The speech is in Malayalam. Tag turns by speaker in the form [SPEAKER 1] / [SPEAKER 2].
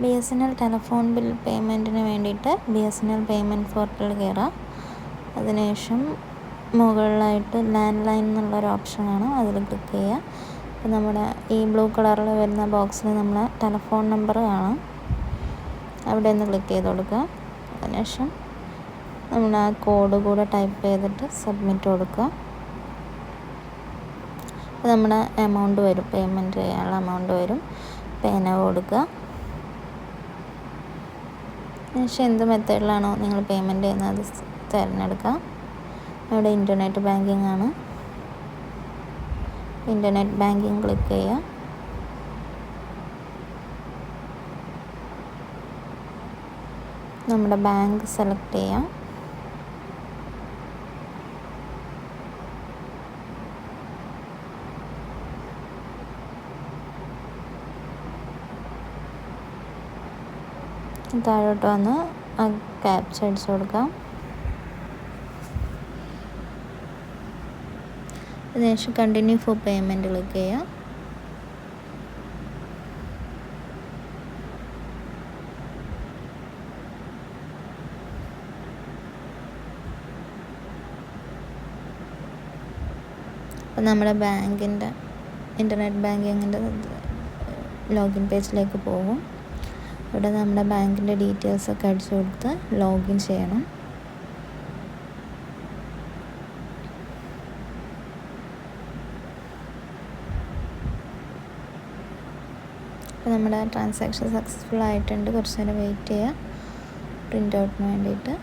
[SPEAKER 1] B S N L telephone bill പേയ്മെന്റിന് വേണ്ടിയിട്ട് B S N L payment portal കയറാം അതിനുശേഷം മുകളിലായിട്ട് ലാൻഡ് ലൈൻ എന്നുള്ളൊരു ഓപ്ഷൻ ആണ്. അതിൽ ക്ലിക്ക് ചെയ്യുക അപ്പോൾ നമ്മുടെ ഈ ബ്ലൂ കളറിൽ വരുന്ന ബോക്സിൽ നമ്മളെ ടെലഫോൺ നമ്പർ കാണാം. അവിടെ ഒന്ന് ക്ലിക്ക് ചെയ്ത് കൊടുക്കുക. അതിനുശേഷം നമ്മൾ ആ കോഡ് കൂടെ ടൈപ്പ് ചെയ്തിട്ട് സബ്മിറ്റ് കൊടുക്കുക. അപ്പോൾ നമ്മുടെ എമൗണ്ട് വരും. പേയ്മെന്റ് ചെയ്യാനുള്ള എമൗണ്ട് വരും. പേന കൊടുക്കുക. അതിനുശേഷം എന്ത് മെത്തേഡിലാണോ നിങ്ങൾ പേയ്മെന്റ് ചെയ്യുന്നത് അത് തിരഞ്ഞെടുക്കാം ഇവിടെ ഇന്റർനെറ്റ് ബാങ്കിങ് ആണ്. ഇന്റർനെറ്റ് ബാങ്കിങ് ക്ലിക്ക് ചെയ്യുക. നമ്മുടെ ബാങ്ക് സെലക്ട് ചെയ്യാം താഴോട്ട് വന്ന് ആ ക്യാപ്ച അടിച്ചു കൊടുക്കാം. അതിനുശേഷം കണ്ടിന്യൂ ഫോർ പേയ്മെന്റ് ക്ലിക്ക് ചെയ്യാം. അപ്പോൾ നമ്മുടെ ബാങ്കിന്റെ ഇന്റർനെറ്റ് ബാങ്കിങ്ങിന്റെ ലോഗിൻ പേജിലേക്ക് പോകും. ഇവിടെ നമ്മുടെ ബാങ്കിന്റെ ഡീറ്റെയിൽസ് ഒക്കെ അടിച്ചു കൊടുത്ത് ലോഗിൻ ചെയ്യണം. അപ്പോൾ നമ്മുടെ ട്രാൻസാക്ഷൻ സക്സസ്ഫുൾ ആയിട്ടുണ്ട്. കുറച്ച് നേരം വെയിറ്റ് ചെയ്യുക പ്രിന്റ് ഔട്ടിന് വേണ്ടിയിട്ട്.